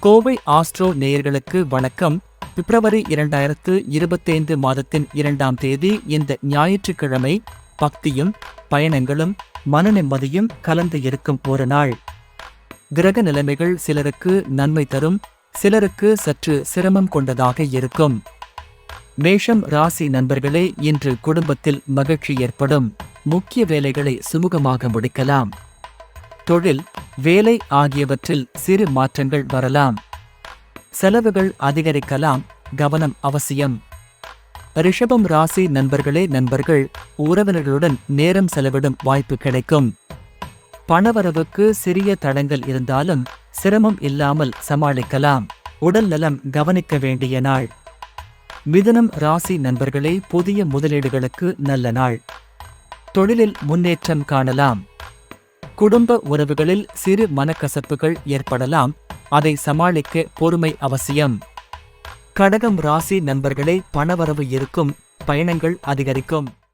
Kovai astro நேயர்களுக்கு வணக்கம். பிப்ரவரி இரண்டாயிரத்து இருபத்தைந்து மாதத்தின் இரண்டாம் தேதி இந்த ஞாயிற்றுக்கிழமை பக்தியும் பயணங்களும் மன நிம்மதியும் கலந்து இருக்கும் ஒரு நாள். கிரக நிலைமைகள் சிலருக்கு நன்மை தரும் சிலருக்கு சற்று சிரமம் கொண்டதாக இருக்கும். மேஷம் ராசி நண்பர்களே இன்று குடும்பத்தில் மகிழ்ச்சி ஏற்படும். முக்கிய வேலைகளை சுமூகமாக முடிக்கலாம். தொழில் வேலை ஆகியவற்றில் சிறு மாற்றங்கள் வரலாம். செலவுகள் அதிகரிக்கலாம் கவனம் அவசியம். ரிஷபம் ராசி நண்பர்களே நண்பர்கள் உறவினர்களுடன் நேரம் செலவிடும் வாய்ப்பு கிடைக்கும். பணவரவுக்கு சிறிய தடங்கள் இருந்தாலும் சிரமம் இல்லாமல் சமாளிக்கலாம். உடல் நலம் கவனிக்க வேண்டிய நாள். மிதுனம் ராசி நண்பர்களே புதிய முதலீடுகளுக்கு நல்ல நாள். தொழிலில் முன்னேற்றம் காணலாம். குடும்ப உறவுகளில் சிறு மனக்கசப்புகள் ஏற்படலாம். அதை சமாளிக்க பொறுமை அவசியம். கடகம் ராசி நண்பர்களே பணவரவு இருக்கும் பயணங்கள் அதிகரிக்கும்.